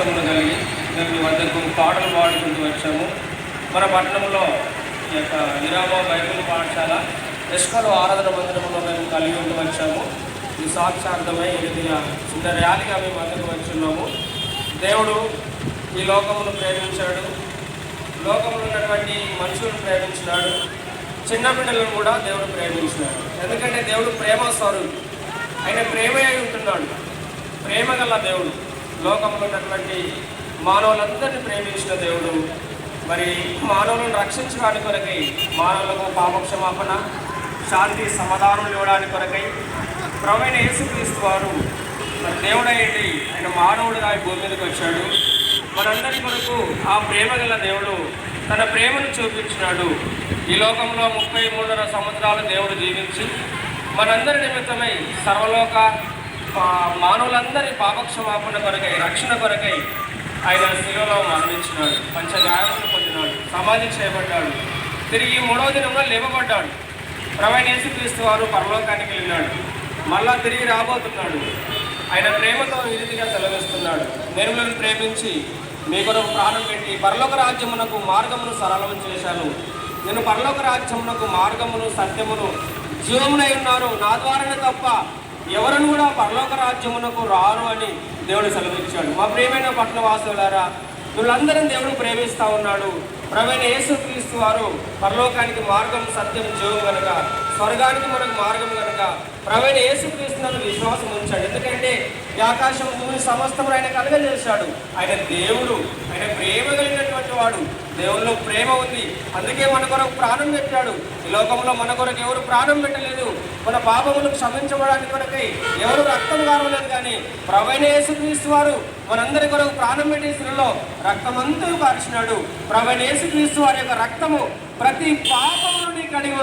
విశ్వాసమును కలిగి మేము మీ వద్దకు పాటలు పాడుకుంటూ వచ్చాము. మన పట్టణంలో ఈ యొక్క విరామ బైబిల్ పాఠశాల ఎస్కలో ఆరాధన మందిరంలో మేము కలిగి ఉంటూ వచ్చాము. ఈ సాక్షార్థమై ఎదిగిన చిన్న ర్యాలీగా మేము వద్దకు వచ్చున్నాము. దేవుడు ఈ లోకమును ప్రేమించాడు. లోకంలో ఉన్నటువంటి మనుషులను ప్రేమించినాడు. చిన్న బిడ్డలను కూడా దేవుడు ప్రేమించినాడు. ఎందుకంటే దేవుడు ప్రేమ స్వరూపి ఆయన ప్రేమ అయి ఉంటున్నాడు. ప్రేమ గల దేవుడు. లోకంలో ఉన్నటువంటి మానవులందరినీ ప్రేమించిన దేవుడు. మరి మానవులను రక్షించడానికి కొరకై మానవులకు పాపక్షమాపణ శాంతి సమాధానం ఇవ్వడానికి కొరకై ప్రవీణ యేసుక్రీస్తు వారు మరి దేవుడయ్యండి ఆయన మానవుడుగా ఈ భూమి మీదకి వచ్చాడు. మనందరి కొరకు ఆ ప్రేమ గల దేవుడు తన ప్రేమను చూపించినాడు. ఈ లోకంలో ముప్పై మూడున్నర సంవత్సరాలు దేవుడు జీవించి మనందరి నిమిత్తమై సర్వలోక మానవులందరి పాపక్షమాపణ కొరకై రక్షణ కొరకై ఆయన శిలువలో మరణించినాడు. పంచగాయములు పొందినాడు. సమాధి చేయబడ్డాడు. తిరిగి మూడవ దినంలో లేవబడ్డాడు ప్రవేణేసి యేసుక్రీస్తు వారు పరలోకానికి వెళ్ళినాడు. మళ్ళా తిరిగి రాబోతున్నాడు. ఆయన ప్రేమతో ఈ రీతిగా సెలవిస్తున్నాడు. నేను ప్రేమించి మీ కొరకు ప్రాణం పెట్టి పరలోక రాజ్యమునకు మార్గమును సరళం చేశాను. నేను పరలోక రాజ్యమునకు మార్గమును సత్యమును జీవమునై ఉన్నారు నా ద్వారానే తప్ప ఎవరను కూడా పరలోక రాజ్యమునకు రారు అని దేవుడు సెలవిచ్చాడు. మా ప్రియమైన పట్టణవాసులారా వీళ్ళందరం దేవుడు ప్రేమిస్తూ ఉన్నాడు. ప్రవీణ యేసుక్రీస్తు వారు పరలోకానికి మార్గం సత్యం జీవం కనుక స్వర్గానికి మనకు మార్గం కనుక ప్రవీణ యేసుక్రీస్తు నందు విశ్వాసం ఉంచాడు. ఎందుకంటే ఈ ఆకాశం భూమి సమస్తము ఆయన కలగజేశాడు ఆయన దేవుడు ఆయన ప్రేమ కలిగినటువంటి వాడు. దేవుల్లో ప్రేమ ఉంది. అందుకే మన కొరకు ప్రాణం పెట్టాడు. ఈ లోకంలో మన కొరకు ఎవరు ప్రాణం పెట్టలేదు. మన పాపములను క్షమించబడానికి కొరకై ఎవరు రక్తం కావలేదు కానీ ప్రవీణ యేసుక్రీస్తు వారు మనందరి కొరకు ప్రాణం పెట్టేసినలో రక్తమంతా పరిచినాడు ప్రవీణ యేసుక్రీస్తు వారి యొక్క రక్తము ప్రతి పాపము నుండి కడిగి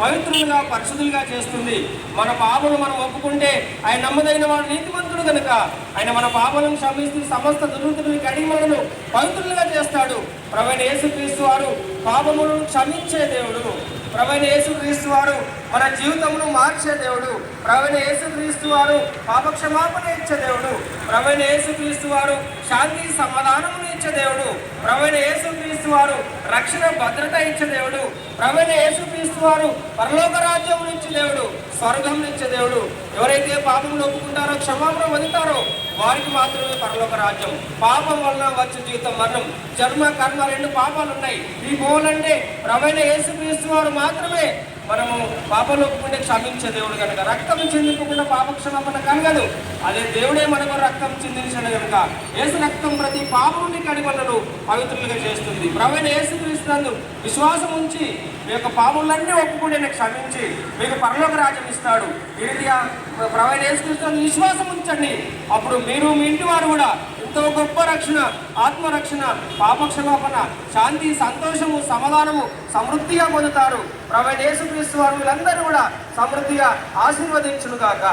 పవిత్రులుగా పరిశుద్ధులుగా చేస్తుంది. మన పాపను మనం ఒప్పుకుంటే ఆయన నమ్మదైన వాడు నీతిమంతుడు కనుక ఆయన మన పాపలను క్షమిస్తూ సమస్త దుర్వృత్తులను కడిగి మనను పవిత్రులుగా చేస్తాడు. ప్రవీణ యేసుక్రీస్తు వారు పాపములను క్షమించే దేవుడు. ప్రవీణ యేసుక్రీస్తు వారు మన జీవితమును మార్చే దేవుడు. ప్రవీణ యేసుక్రీస్తు వారు పాపక్షమాపణ ఇచ్చే దేవుడు. ప్రవీణ యేసుక్రీస్తు వారు శాంతి సమాధానమును ఇచ్చే దేవుడు. ప్రవీణ యేసుక్రీస్తు వారు రక్షణ భద్రత ఇచ్చే దేవుడు. ప్రవీణ యేసుక్రీస్తు వారు పరలోక రాజ్యం ఇచ్చే దేవుడు. స్వర్గం ఇచ్చే దేవుడు. ఎవరైతే పాపం ఒప్పుకుంటారో క్షమాపణ పొందుతారో వారికి మాత్రమే పరలోక రాజ్యం. పాపం వలన వచ్చే జీవితం మరణం. జన్మ కర్మ రెండు పాపాలు ఉన్నాయి ఈ పోలంటే ప్రవీణ యేసుక్రీస్తు వారు మాత్రమే మనము పాపలోకుండా ఒప్పుకుంటే క్షమించే దేవుడు కనుక రక్తం చిందించకుండా పాప క్షమాపణ కలగదు. అదే దేవుడే మనకు రక్తం చిందించాడు కనుక. ఏసు రక్తం ప్రతి పాపముని కడిగొనను పవిత్రులుగా చేస్తుంది. ప్రవీణ యేసుక్రీస్తునందు విశ్వాసం ఉంచి మీ యొక్క పాపములన్నీ ఒప్పుకుంటే నేను క్షమించి మీకు పరలోక రాజ్యం ఇస్తాడు. ఈ రీతిగా ప్రవీణ యేసుక్రీస్తునందు విశ్వాసం ఉంచండి. అప్పుడు మీరు మీ ఇంటి వారు కూడా ఎంతో గొప్ప రక్షణ ఆత్మరక్షణ పాపక్షమాపణ శాంతి సంతోషము సమాధానము సమృద్ధిగా పొందుతారు. ప్రవీణ యేసుక్రీస్తు వారు వీళ్ళందరూ కూడా సమృద్ధిగా ఆశీర్వదించునుగాక.